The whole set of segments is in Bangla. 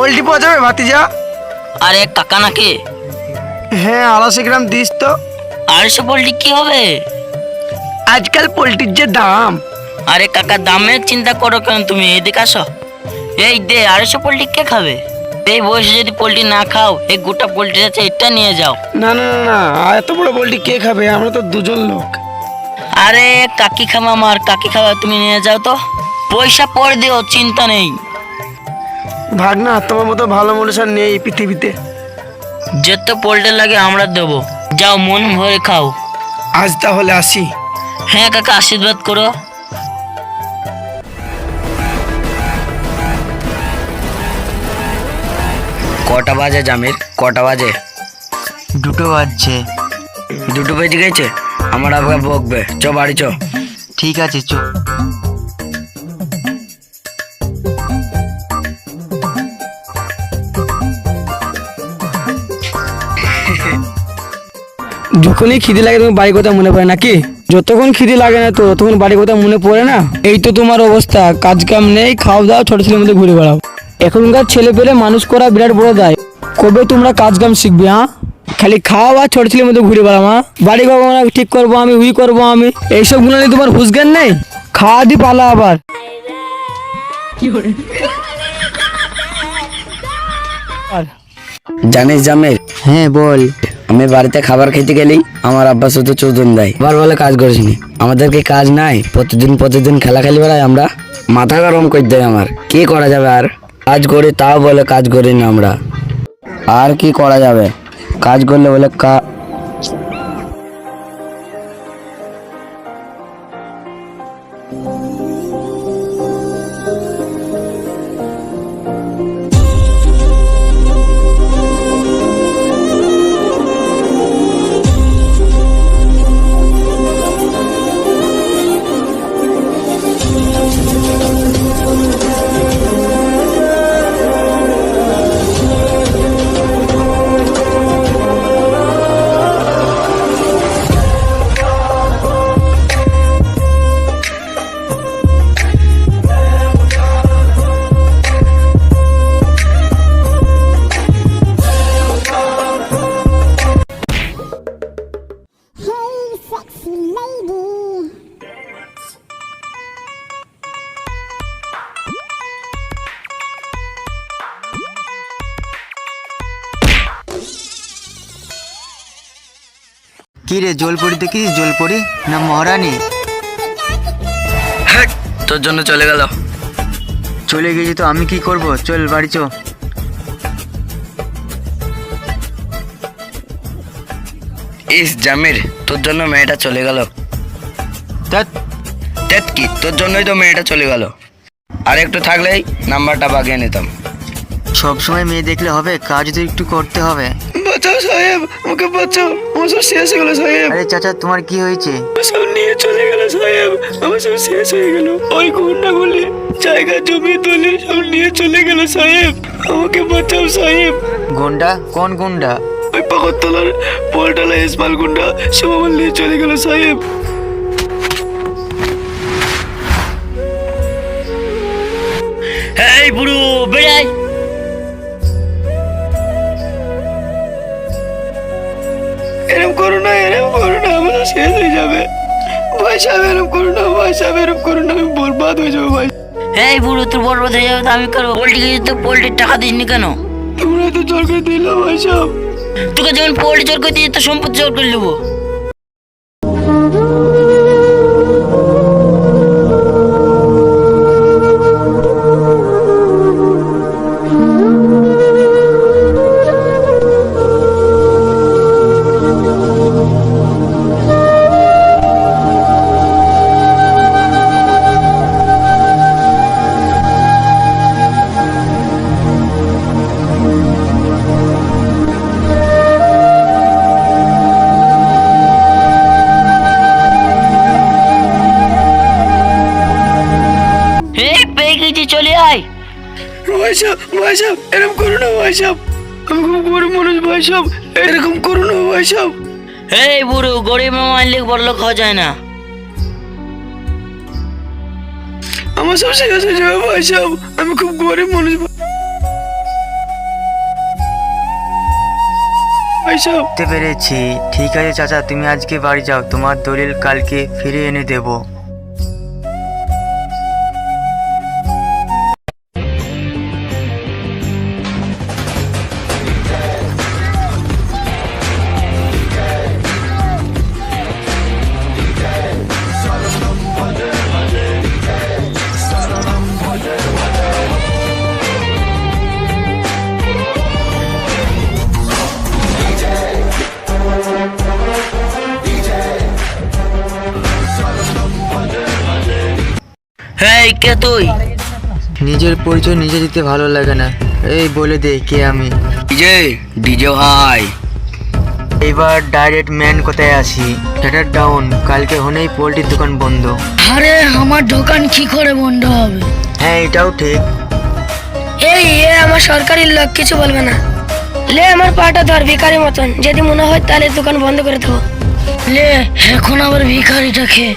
পোলট্রি পাওয়া যাবে ভাতিজা। আরে কাকা নাকি? হ্যাঁ আড়াইশো গ্রাম দিস তো। আড়াইশো পোল্ট্রি কি হবে? আজকাল পোলট্রির যে দাম। আরে কাকা দামের চিন্তা করো কেন তুমি? এদিকে আসো। এই দে আড়াইশো পোল্ট্রি কে খাবে? এই বয়সে যদি পোল্ট্রি না খাও এই গোটা পোল্ট্রি আছে এটা নিয়ে যাও। না না না না এত বড় পোলট্রি কে খাবে? আমরা তো দুজন লোক। আরে কাকি খামা আমার কাকি খাওয়া তুমি নিয়ে যাও তো। পয়সা পরে দিও চিন্তা নেই। ভাগনা তোমার মতো ভালো মানুষ আর নেই এই পৃথিবীতে। যত পোল্ট্রি লাগে আমরা দেবো। যাও মন ভরে খাও। আজ তাহলে আসি। হ্যাঁ কাকা আশীর্বাদ করো। কটা বাজে জামির? কটা বাজে? দুটো বাজছে। দুটো বেজে গেছে? আমার আবার বকবে। চ বাড়ি চ। ঠিক আছে চো। যখনই খিদে লাগে তুমি বাড়ির কথা মনে পড়ে নাকি যতক্ষণ খিদে লাগে না তো ততক্ষণ বাড়ির কথা মনে পড়ে না? এই তো তোমার অবস্থা। কাজ কাম নেই খাওয়া দাওয়া ছোট ছেলের মধ্যে ঘুরে বেড়াও। এখনকার ছেলে পেলে মানুষ করা বিরাট বড় দায়। কবে তোমরা কাজ কাম শিখবে হ্যাঁ? খালি খাও আর ছোট ছেলের মধ্যে ঘুরে বেড়াও হ্যাঁ? বাড়ি বানাও, ঠিক করব আমি উই করব আমি। এইসবগুলো নিয়ে তোমার হুশ জ্ঞান নেই? খাওয়া দি পালা আবার। আর। জানিস জামির হ্যাঁ বল। আমি বাড়িতে খাবার খেতে গেলি আমার আব্বা শুধু চোদন দেয়। আবার বলে কাজ করিসনি আমাদের কি কাজ নাই? প্রতিদিন প্রতিদিন খেলা খেলি বেড়াই আমরা। মাথা গরম করে দেয় আমার। কি করা যাবে আর? কাজ করি তাও বলে কাজ করি না আমরা। আর কি করা যাবে? কাজ করলে বলে কা Hey, কি রে জলপরি দেখিস? জলপরি না মহারানী? হ্যাঁ তোর জন্য চলে গেল। চলে গেছি তো আমি কি করব? চল বাড়ি চো ইস জামির তোর জন্য মেয়েটা চলে গেল। কি? তোর জন্যই তো মেয়েটা চলে গেল। আর একটু থাকলেই নাম্বারটা বাগিয়ে নিতাম। সব সময় মেয়ে দেখলে হবে কাজ তো একটু করতে হবে। বাঁচাও সাহেব আমাকে বাঁচাও আমার সব শেষ হয়ে গেল সাহেব। আরে চাচা তোমার কি হয়েছে? সব নিয়ে চলে গেল সাহেব আমার সব শেষ হয়ে গেল। ওই গুন্ডাগুলি জায়গা জমি তুলে সব নিয়ে চলে গেল সাহেব। আমাকে বাঁচাও সাহেব। গুন্ডা? কোন গুন্ডা? ওই পাকতলার পোলটালা ইসমাল গুন্ডা সব আমার নিয়ে চলে গেল সাহেব। এই বুড়ো বেড়াই। শেষ হয়ে যাবে। ভাই সাহেব এরম করো না ভাই সাহেব করো না আমি বরবাদ হয়ে যাব ভাই। এই বুড়ো তোর বরবাদ হয়ে যাবে আমি করব পোল্ট্রি তো পোল্ট্রির টাকা দিসনি কেন? তোমরা তো জল করে দিল ভাই সাহেব। তোকে যখন পোল্ট্রি জোর করে দিয়েছি তো সম্পত্তি জোর করে নেব। ভাইসব ভাইসাব এরকম করো না ভাইসাব। আমি খুব গরিব মানুষ ভাইসব এরকম করো না ভাইসাব। এই বুড়ো গরিব মালিক বড় লোক হওয়া যায় না। আমার সব শেখা শেষ হয়ে ভাইসাব আমি খুব গরিব মানুষ ভাইসাব। বুঝতে পেরেছি। ঠিক আছে চাচা তুমি আজকে বাড়ি যাও তোমার দলিল কালকে ফিরে এনে দেবো। হ্যাঁ কে তুই? নিজের পরিচয় নিজে দিতে ভালো লাগে না। এই বলে দে কে আমি? ডিজে ডিজে ভাই। এবার ডাইরেক্ট ম্যান কোথায় আসি শাটার ডাউন কালকে হলেই পোলট্রির দোকান বন্ধ। আরে আমার দোকান কি করে বন্ধ হবে? হ্যাঁ এটাও ঠিক। এই এ আমার সরকারি লোক কিছু বলবে না। লে আমার পাটা ধর ভিখারি মতন। যদি মনে হয় তাহলে দোকান বন্ধ করে দেবো। লে এখন আবার ভিখারিটা খেয়ে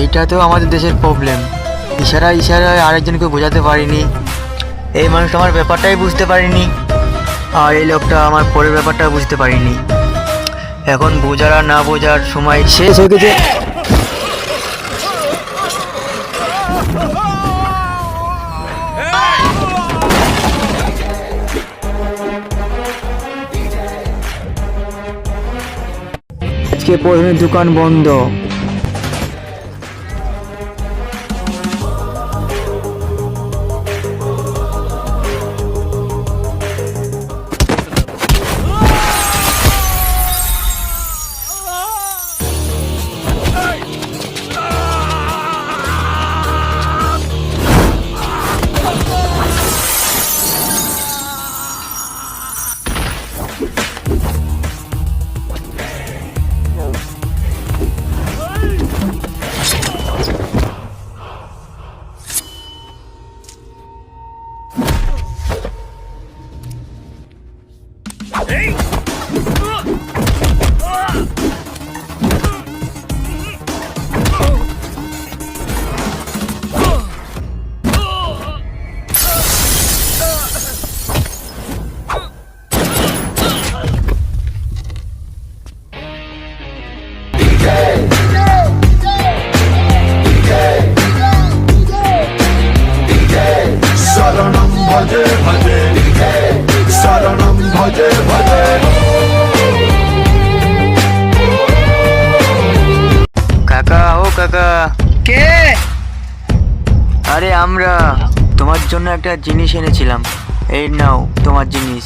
এইটা তো আমাদের দেশের প্রবলেম ইশারা ইশারায় আরেকজনকে বোঝাতে পারিনি। এই মানুষটা আমার ব্যাপারটাই বুঝতে পারিনি আর এই লোকটা আমার পরের ব্যাপারটা বুঝতে পারিনি। এখন বোঝার আর না বোঝার সময় শেষ হয়ে গেছে। আজকে প্রথমে দোকান বন্ধ। আমরা তোমার জন্য একটা জিনিস এনেছিলাম। এই নাও তোমার জিনিস।